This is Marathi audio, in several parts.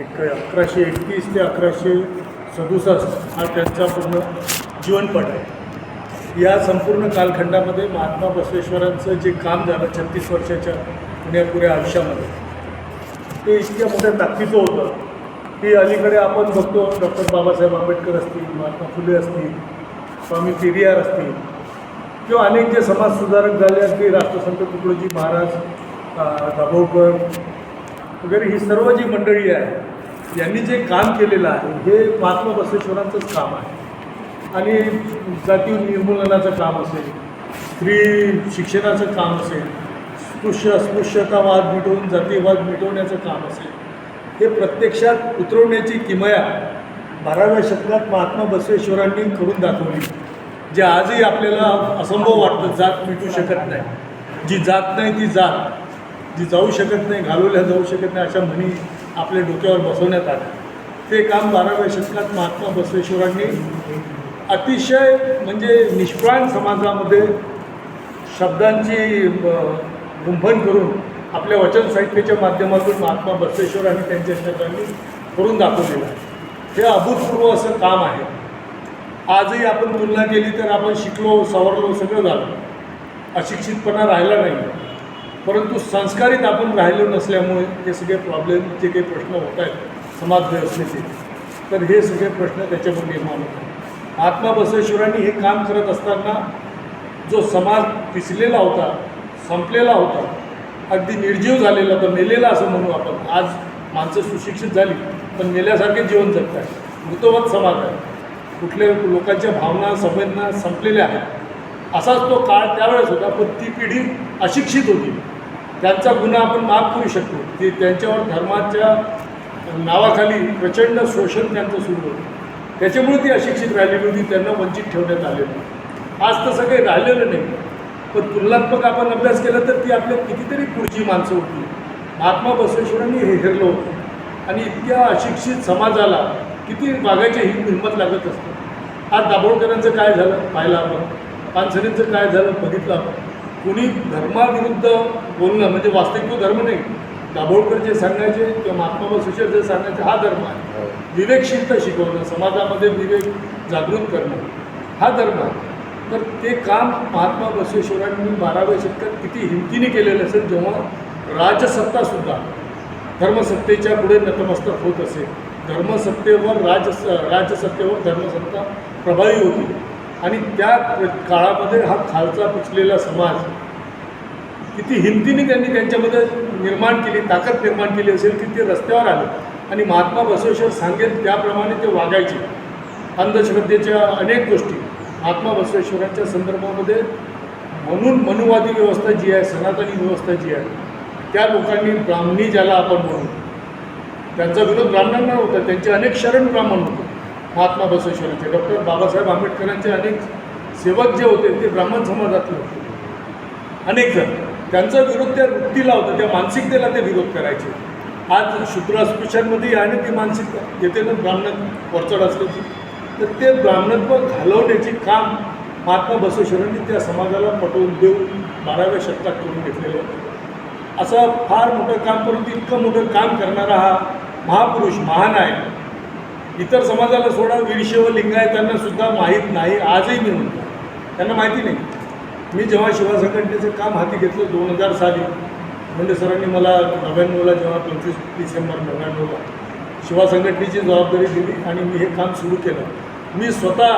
एक अकराशे एकतीस ते अकराशे सदुसष्ट हा त्यांचा पूर्ण जीवनपट आहे. या संपूर्ण कालखंडामध्ये महात्मा बसवेश्वरांचं जे काम झालं छत्तीस वर्षाच्या पुण्यापुऱ्या आयुष्यामध्ये ते इतक्या मोठ्या ताकदीचं होतं. की अलीकडे आपण बघतो डॉक्टर बाबासाहेब आंबेडकर असतील महात्मा फुले असतील स्वामी पेरियार असतील किंवा अनेक जे समाजसुधारक झाले असतील राष्ट्रसंत तुकडोजी महाराज दाभोळकर वगैरे ही सर्व जी मंडळी आहे यांनी जे काम केलेलं आहे हे महात्मा बसवेश्वरांचंच काम आहे. आणि जाती निर्मूलनाचं काम असेल स्त्री शिक्षणाचं काम असेल स्पृश्य अस्पृश्यतावाद मिटवून जातीवाद मिटवण्याचं काम असेल हे प्रत्यक्षात उतरवण्याची किमया बाराव्या शतकात महात्मा बसवेश्वरांनी करून दाखवली जे आजही आपल्याला असंभव वाटतं जात मिटू शकत नाही. जी जात नाही ती जात. जी जाऊ शकत नाही घालवल्या जाऊ शकत नाही अशा म्हणी आपल्या डोक्यावर बसवण्यात आल्या. ते काम बाराव्या शतकात महात्मा बसवेश्वरांनी अतिशय म्हणजे निष्प्राण समाजामध्ये शब्दांची गुंफण करून आपल्या वचन साहित्याच्या माध्यमातून महात्मा बसवेश्वर आणि त्यांच्या शब्दांनी करून दाखवलेलं आहे. हे अभूतपूर्व असं काम आहे. आजही आपण तुलना केली तर आपण शिकलो सवरलो सगळं झालं. अशिक्षितपणा राहिला नाही. परंतु संस्कारित आपण राहिलो नसल्यामुळे हे सगळे प्रॉब्लेम जे काही प्रश्न होत आहेत समाज व्यवस्थेचे तर हे सगळे प्रश्न त्याच्यावर निर्माण होतात. आत्मा बसवेश्वरांनी हे काम करत असताना जो समाज पिसलेला होता संपलेला होता अगदी निर्जीव झालेला होता मेलेला असं म्हणू आपण. आज माणसं सुशिक्षित झाली पण मेल्यासारखे जीवन जगत आहे मृतवत समाज आहे. कुठल्या लोकांच्या भावना संवेदना संपलेल्या आहेत. असाच तो काळ त्यावेळेस होता पण ती पिढी अशिक्षित होती. त्यांचा गुन्हा आपण माफ करू शकतो. की त्यांच्यावर धर्माच्या नावाखाली प्रचंड शोषण त्यांचं सुरू होतं. त्याच्यामुळे ती अशिक्षित राहिलेली होती त्यांना वंचित ठेवण्यात आलेलं आज तसं काही राहिलेलं नाही. पण तुलनात्मक आपण अभ्यास केला तर ती आपल्या कितीतरी पुढची माणसं होती. महात्मा बसवेश्वरांनी हे हेरलं होतं. आणि इतक्या अशिक्षित समाजाला किती मागायची ही हिंमत लागत असते. आज दाभोळकरांचं काय झालं पाहिलं आपण? पानसरेंचं काय झालं बघितलं आपण? कुणी धर्माविरुद्ध बोलणं म्हणजे वास्तविक तो धर्म नाही. दाभोळकर जे सांगायचे किंवा महात्मा बसवेश्वर जे सांगायचे हा धर्म आहे. विवेकशीलता शिकवणं समाजामध्ये विवेक जागृत करणं हा धर्म आहे. तर ते काम महात्मा बसवेश्वरांनी बाराव्या शतकात किती हिमतीने केलेलं असेल जेव्हा राजसत्तासुद्धा धर्मसत्तेच्या पुढे नतमस्तक होत असेल धर्मसत्तेवर राज राजसत्तेवर धर्मसत्ता प्रभावी होती. आणि त्या काळामध्ये हा खालचा पिचलेला समाज किती हिमतीने त्यांनी त्यांच्यामध्ये निर्माण केली ताकद निर्माण केली असेल की ते रस्त्यावर आले. आणि महात्मा बसवेश्वर सांगेल त्याप्रमाणे ते वागायचे. अंधश्रद्धेच्या अनेक गोष्टी महात्मा बसवेश्वरांच्या संदर्भामध्ये म्हणून मनुवादी व्यवस्था जी आहे सनातनी व्यवस्था जी आहे त्या लोकांनी ब्राह्मणी ज्याला आपण म्हणू त्यांचा विरोध ब्राह्मणांना होता त्यांचे अनेक शरण ब्राह्मण होते. महात्मा बसवेश्वरांचे. डॉक्टर बाबासाहेब आंबेडकरांचे अनेक सेवक जे होते ते ब्राह्मण समाजातले होते. अनेक जण. त्यांचा विरोध त्या वृत्तीला होता त्या मानसिकतेला ते विरोध करायचे. आज शूद्र अस्पृश्यांमध्ये आणि ती मानसिकता येते ना ब्राह्मण वरचढ असल्याची. तर ते ब्राह्मणत्व घालवण्याचे काम महात्मा बसवेश्वरांनी त्या समाजाला पटवून देऊन बाराव्या शतकात करून घेतलेलं होतं. असं फार मोठं काम परंतु इतकं मोठं काम करणारा हा महापुरुष महान आहे इतर समाजाला सोडा वीरशैव लिंगायतांना सुद्धा माहीत नाही आजही मी म्हणतो. त्यांना माहिती नाही. मी जेव्हा शिवा संघटनेचं काम हाती घेतलं दोन हजार साली म्हणजे सरांनी मला नव्याण्णवला जेव्हा पंचवीस डिसेंबर नव्याण्णवला शिवा संघटनेची जबाबदारी दिली आणि मी हे काम सुरू केलं. मी स्वतः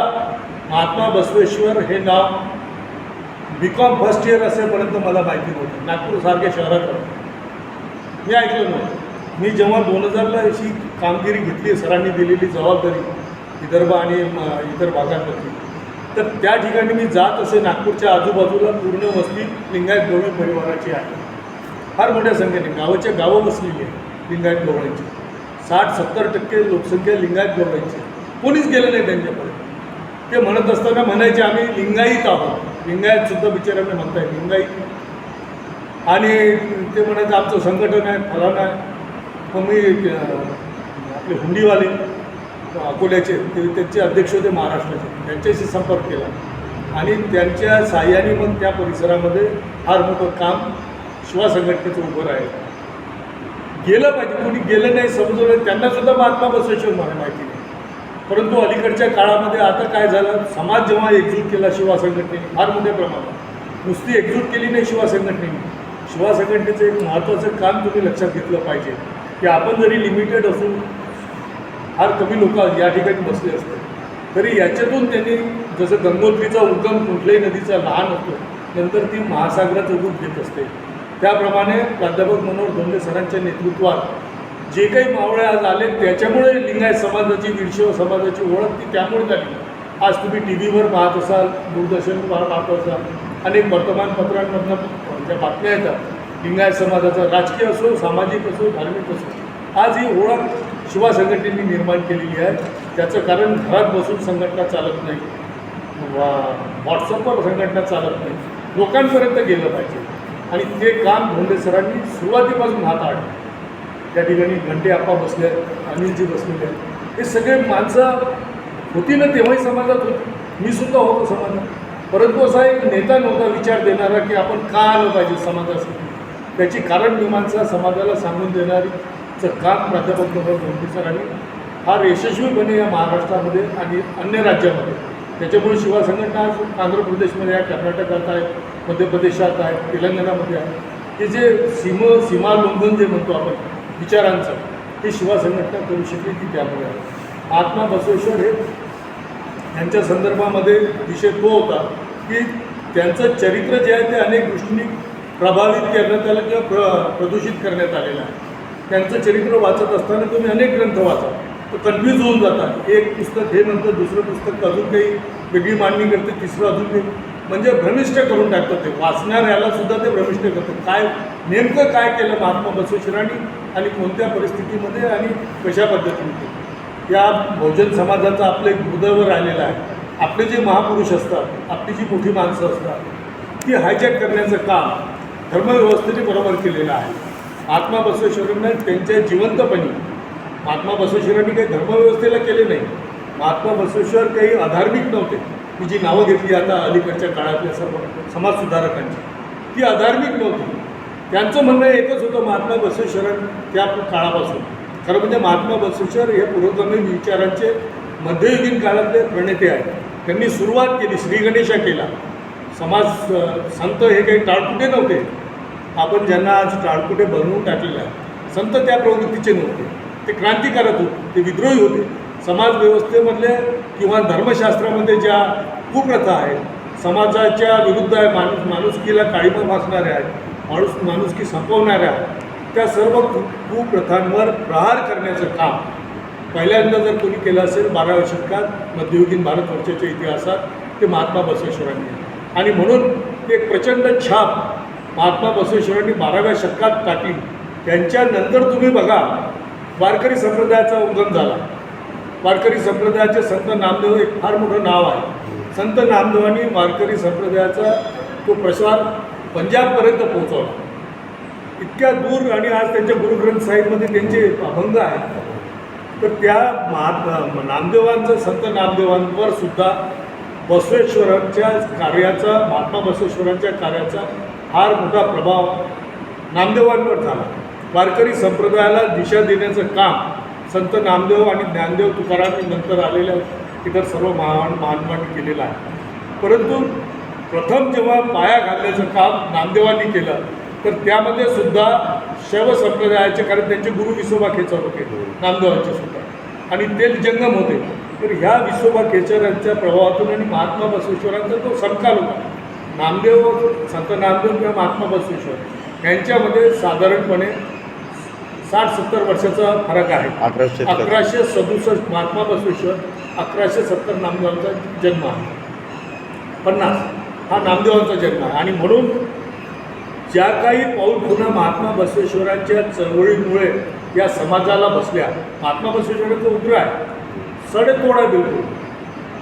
महात्मा बसवेश्वर हे नाव बी कॉम फर्स्ट इयर असेपर्यंत मला माहिती नव्हतं. नागपूरसारख्या शहरात मी ऐकलं नव्हतं. मी जेव्हा दोन हजारला अशी कामगिरी घेतली सरांनी दिलेली जबाबदारी विदर्भ आणि म, इतर भागांमधली तर त्या ठिकाणी मी जात असे नागपूरच्या आजूबाजूला पूर्ण वस्ती लिंगायत गवळी परिवाराची आहे. फार मोठ्या संख्येने गावाच्या गावं बसलेली आहे लिंगायत गवळ्यांची साठ सत्तर टक्के लोकसंख्या लिंगायत गवळ्यांची कोणीच गेलं नाही त्यांच्यापर्यंत ते म्हणत असताना म्हणायचे आम्ही लिंगायत आहोत. लिंगायत सुद्धा बिचाऱ्यांना म्हणताय लिंगायत. आणि ते म्हणायचं आमचं संघटन आहे फलाना आहे. मग मी आपले हुंडीवाले अकोल्याचे ते त्यांचे अध्यक्ष होते महाराष्ट्राचे. त्यांच्याशी संपर्क केला. आणि त्यांच्या साह्याने मग त्या परिसरामध्ये फार मोठं काम शिवा संघटनेचं उभं राहिलं. गेलं पाहिजे कोणी गेलं नाही समजवलं त्यांना सुद्धा महात्मा बसवेश्वर मला माहिती नाही. परंतु अलीकडच्या काळामध्ये आता काय झालं समाज जेव्हा एकजूट केला शिवा संघटनेने फार मोठ्या प्रमाणात. नुसती एकजूट केली नाही शिवा संघटनेने शिवा संघटनेचं एक महत्त्वाचं काम तुम्ही लक्षात घेतलं पाहिजे. की आपण जरी लिमिटेड असून फार कमी लोक या ठिकाणी बसले असते. तरी याच्यातून त्यांनी जसं गंगोत्रीचा उगम कुठल्याही नदीचा लहान असतो नंतर ती महासागराचं रूप घेत असते. त्याप्रमाणे प्राध्यापक मनोहर धोंडे सरांच्या नेतृत्वात जे काही मावळे आज आले त्याच्यामुळे लिंगायत समाजाची विरशेव समाजाची ओळख ती त्यामुळे झाली. आज तुम्ही टी व्हीवर पाहत असाल दूरदर्शनवर पाहत असाल अनेक वर्तमानपत्रांमधनं ज्या बातम्या येतात. लिंगायत समाजाचा राजकीय असो सामाजिक असो धार्मिक असो आज ही ओळख शिवा संघटनेने निर्माण केलेली आहे. त्याचं कारण घरात बसून संघटना चालत नाही. वा- व्हॉट्सअपवर संघटना चालत नाही. लोकांपर्यंत गेलं पाहिजे. आणि ते काम धोंडे सरांनी सुरुवातीपासून हात हाताळलं त्या ठिकाणी घंटे आप्पा बसले आहेत अनिलजी बसलेले आहेत. हे सगळे माणसं होती ना तेव्हाही समाजात होती. मी सुद्धा होतो समाजात. परंतु असा एक नेता नव्हता विचार देणारा की आपण का आलं पाहिजे समाजासाठी? त्याची कारण मीमांसा समाजाला सांगून देणारीचं काम प्राध्यापक मनोहर सरांनी फार यशस्वीपणे या महाराष्ट्रामध्ये आणि अन्य राज्यामध्ये त्याच्यामुळे शिवा संघटना आज आंध्र प्रदेशमध्ये आहे कर्नाटकात आहे मध्य प्रदेशात आहे तेलंगणामध्ये आहे हे जे सीम सीमालंघन जे म्हणतो आपण विचारांचं ते शिवा संघटना करू शकली ती त्यामुळे आहे. आत्मा बसवेश्वर हे यांच्या संदर्भामध्ये विषय तो होता की त्यांचं चरित्र जे आहे ते अनेक दृष्टीने प्रभावित करण्यात आलं किंवा प्र प्रदूषित करण्यात आलेलं आहे. त्यांचं चरित्र वाचत असताना तुम्ही अनेक ग्रंथ वाचा. तर कन्फ्यूज होऊन जातात एक पुस्तक हे नंतर दुसरं पुस्तक अजून काही वेगळी मांडणी करते तिसरं अजून काही. म्हणजे भ्रमिष्ट करून टाकतात ते. वाचणाऱ्याला सुद्धा ते भ्रमिष्ट करतात. काय नेमकं काय केलं महात्मा बसवेश्वरांनी आणि कोणत्या परिस्थितीमध्ये आणि कशा पद्धतीने या बहुजन समाजाचा आपलं एक दुर्दैव राहिलेला आहे. आपले जे महापुरुष असतात आपली जी मोठी माणसं असतात ती हायजॅक करण्याचं काम धर्मव्यवस्थेने बरोबर केलेला आहे. आत्मा बसवेश्वरांना त्यांच्या जिवंतपणी महात्मा बसवेश्वरांनी काही धर्मव्यवस्थेला केले नाही. महात्मा बसवेश्वर काही अधार्मिक नव्हते. मी जी नावं घेतली आता अलीकडच्या काळातल्या सर्व समाजसुधारकांची ती अधार्मिक नव्हती. त्यांचं म्हणणं एकच होतं महात्मा बसवेश्वरन त्या काळापासून. खरं म्हणजे महात्मा बसवेश्वर हे पुरोगामी विचारांचे मध्ययुगीन काळातले प्रणेते आहेत. त्यांनी सुरुवात केली श्रीगणेशा केला. समाज संत हे काही टाळकुटे नव्हते. आपण ज्यांना आज टाळकुटे बनवून टाकलेलं आहे संत त्या प्रवृत्तीचे नव्हते. ते क्रांतिकारक होते ते विद्रोही होते. समाजव्यवस्थेमधले किंवा धर्मशास्त्रामध्ये ज्या कुप्रथा आहेत समाजाच्या विरुद्ध आहे माणूस माणुसकीला काळीमा भासणाऱ्या आहेत माणूस माणुसकी संपवणाऱ्या आहेत त्या सर्व कु कुप्रथांवर प्रहार करण्याचं काम. पहिल्यांदा जर कोणी केलं असेल बाराव्या शतकात मध्ययुगीन भारतवर्षाच्या इतिहासात ते महात्मा बसवेश्वरांनी केलं. आणि म्हणून ते एक प्रचंड छाप महात्मा बसवेश्वरांनी बाराव्या शतकात टाकली त्यांच्यानंतर तुम्ही बघा वारकरी संप्रदायाचा उगम झाला. वारकरी संप्रदायाचे संत नामदेव एक फार मोठं नाव आहे. संत नामदेवांनी वारकरी संप्रदायाचा तो प्रसार पंजाबपर्यंत पोहोचवला. इतक्या दूर आणि आज त्यांच्या गुरुग्रंथ साहिबमध्ये त्यांचे अभंग आहेत. तर त्या महात्मा नामदेवांचं संत नामदेवांवर सुद्धा बसवेश्वरांच्या कार्याचा महात्मा बसवेश्वरांच्या कार्याचा फार मोठा प्रभाव नामदेवांवर झाला. वारकरी संप्रदायाला दिशा देण्याचं काम संत नामदेव आणि ज्ञानदेव तुकाराम नंतर आलेल्या इतर सर्व महान महात्मांनी केलेलं आहे. परंतु प्रथम जेव्हा पाया घालण्याचं काम नामदेवांनी केलं तर त्यामध्ये सुद्धा शैव संप्रदायाचे कारण त्यांचे गुरु विसोबा खेचर होते नामदेवांचे सुद्धा. आणि ते जंगम होते. तर ह्या विसोबा खेचर यांच्या प्रभावातून आणि महात्मा बसवेश्वरांचा तो समकाल होता. नामदेव संत नामदेव किंवा महात्मा बसवेश्वर यांच्यामध्ये साधारणपणे साठ सत्तर वर्षाचा फरक आहे. अकराशे. अकराशे सदुसष्ट महात्मा बसवेश्वर अकराशे सत्तर नामदेवांचा जन्म आहे. पन्नास हा नामदेवांचा जन्म आहे. आणि म्हणून ज्या काही पाऊल खुणा महात्मा बसवेश्वरांच्या चळवळीमुळे या समाजाला बसल्या महात्मा बसवेश्वरांचा उग्र आहे. सडेतोड बिलकुल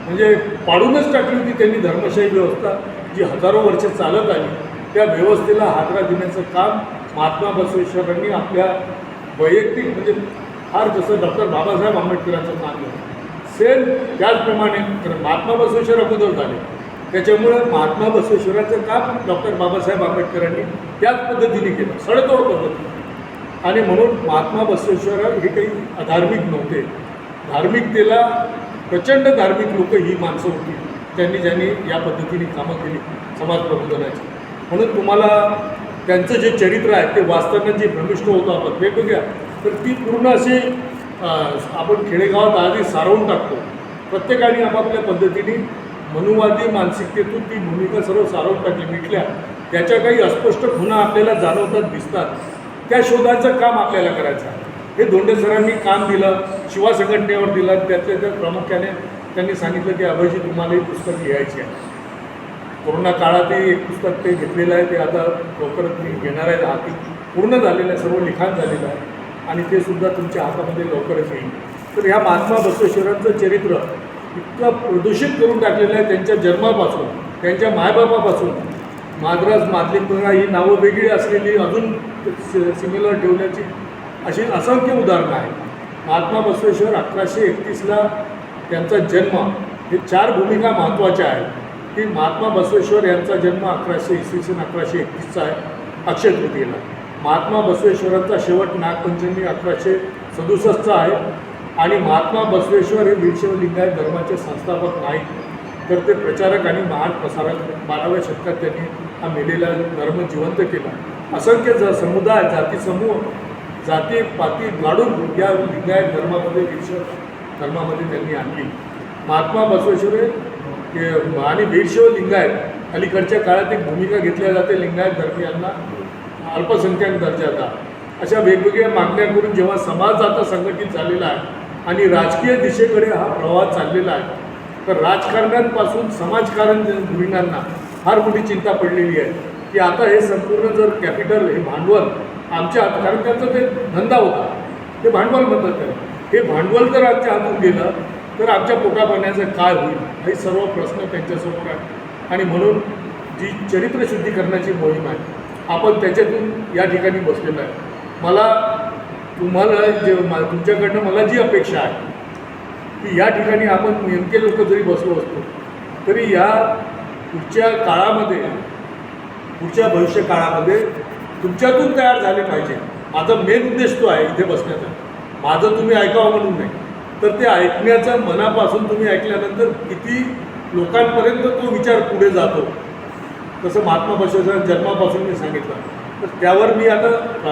म्हणजे पाडूनच टाकली होती त्यांनी धर्मशाही व्यवस्था जी हजारो वर्ष चालत आली. त्या व्यवस्थेला हादरा देण्याचं काम महात्मा बसवेश्वरांनी आपल्या वैयक्तिक म्हणजे फार जसं डॉक्टर बाबासाहेब आंबेडकरांचं नाव घेतलं. सेम त्याचप्रमाणे कारण महात्मा बसवेश्वर अगोदर झाले. त्याच्यामुळं महात्मा बसवेश्वराचं काम डॉक्टर बाबासाहेब आंबेडकरांनी त्याच पद्धतीने केलं सडेतोड पद्धतीने. आणि म्हणून महात्मा बसवेश्वर हे काही अधार्मिक नव्हते. धार्मिकतेला प्रचंड धार्मिक लोक ही माणसं होती. त्यांनी ज्यांनी या पद्धतीने कामं केली समाज प्रबोधनाची. म्हणून तुम्हाला त्यांचं जे चरित्र आहे ते वाचताना जे भ्रमिष्ठ होतो आपण वेगवेगळ्या तर ती पूर्ण अशी आपण खेडेगावात आधी सारवून टाकतो. प्रत्येकाने आपापल्या पद्धतीने मनुवादी मानसिकतेतून ती भूमिका सर्व सारवून टाकली मिटल्या. त्याच्या काही अस्पष्ट खुणा आपल्याला जाणवतात दिसतात. त्या शोधाचं काम आपल्याला करायचं आहे. हे दोंडे सरांनी काम दिलं शिवा संघटनेवर दिलं त्यातल्या त्यात प्रामुख्याने त्यांनी सांगितलं की अभयजी तुम्हाला हे पुस्तक लिहायचे आहे. कोरोना काळातही एक पुस्तक ते घेतलेलं आहे ते आता लवकरच मी घेणार आहे हाती पूर्ण झालेलं आहे सर्व लिखाण झालेलं आहे. आणि ते सुद्धा तुमच्या हातामध्ये लवकरच येईल. तर ह्या महात्मा बसवेश्वरांचं चरित्र इतकं प्रदूषित करून टाकलेलं आहे त्यांच्या जन्मापासून त्यांच्या मायबापापासून. माद्रास मातलिपुरा ही नावं वेगळी असलेली अजून सिमिलर ठेवण्याची अशी असंख्य उदाहरणं आहेत. महात्मा बसवेश्वर अकराशे एकतीसला त्यांचा जन्म हे चार भूमिका महत्त्वाच्या आहेत. की महात्मा बसवेश्वर यांचा जन्म अकराशे इसवी सन अकराशे एकतीसचा आहे अक्षय तृतीयेला. महात्मा बसवेश्वरांचा शेवट नागपंचमी अकराशे सदुसष्टचा आहे. आणि महात्मा बसवेश्वर हे वीरशैव लिंगायत धर्माचे संस्थापक नाहीत. तर ते प्रचारक आणि महान प्रसारक बाराव्या शतकात त्यांनी हा मेलेला धर्म जिवंत केला. असंख्य ज समुदाय जाती समूह जाती पाती लाडून या लिंगायत धर्मामध्ये वीरशैव धर्मामध्ये त्यांनी आणली. महात्मा बसवेश्वर आणि वीरशैव लिंगायत अलीकडच्या काळात एक भूमिका घेतल्या जाते लिंगायत धर्मियांना अल्पसंख्याक दर्जाचा. अशा वेगवेगळ्या मागण्या करून जेव्हा समाज आता संघटित झालेला आहे आणि राजकीय दिशेकडे हा प्रवाह चाललेला आहे तर राजकारण्यांपासून समाजकारण गृहिणांना फार मोठी चिंता पडलेली आहे. की आता हे संपूर्ण जर कॅपिटल हे भांडवल आमच्या हात कारण त्यांचा ते धंदा होता. ते भांडवल म्हणतात त्याला. हे भांडवल जर आमच्या हातून गेलं तर आमच्या पोटापाण्याचं काय होईल? हे सर्व प्रश्न त्यांच्यासमोर आहे आणि म्हणून जी चरित्रशुद्धीकरणाची मोहीम आहे आपण त्याच्यातून या ठिकाणी बसलेलो आहे. मला तुम्हाला जे मा- तुमच्याकडनं मला जी अपेक्षा आहे की या ठिकाणी आपण नेमके लोक जरी बसलो असतो तरी या पुढच्या काळामध्ये पुढच्या भविष्य काळामध्ये तुमच्यातून तयार झाले पाहिजे. माझा मेन उद्देश तो आहे इथे बसण्याचा. माझं तुम्ही ऐकावं म्हणून नाही. तर ते ऐकण्याचा मनापासून तुम्ही ऐकल्यानंतर किती लोकांपर्यंत तो विचार पुढे जातो. तसं महात्मा बसवेश्वर जन्मापासून मी सांगितलं. तर त्यावर मी आता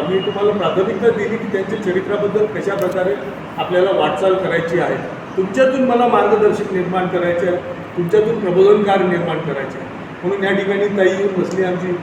मी तुम्हाला प्राथमिकता दिली की त्यांच्या चरित्राबद्दल कशा प्रकारे आपल्याला वाटचाल करायची आहे. तुमच्यातून मला मार्गदर्शक निर्माण करायचे आहे. तुमच्यातून प्रबोधनकार निर्माण करायचे आहे. म्हणून या ठिकाणी ताई येऊन बसली आमची.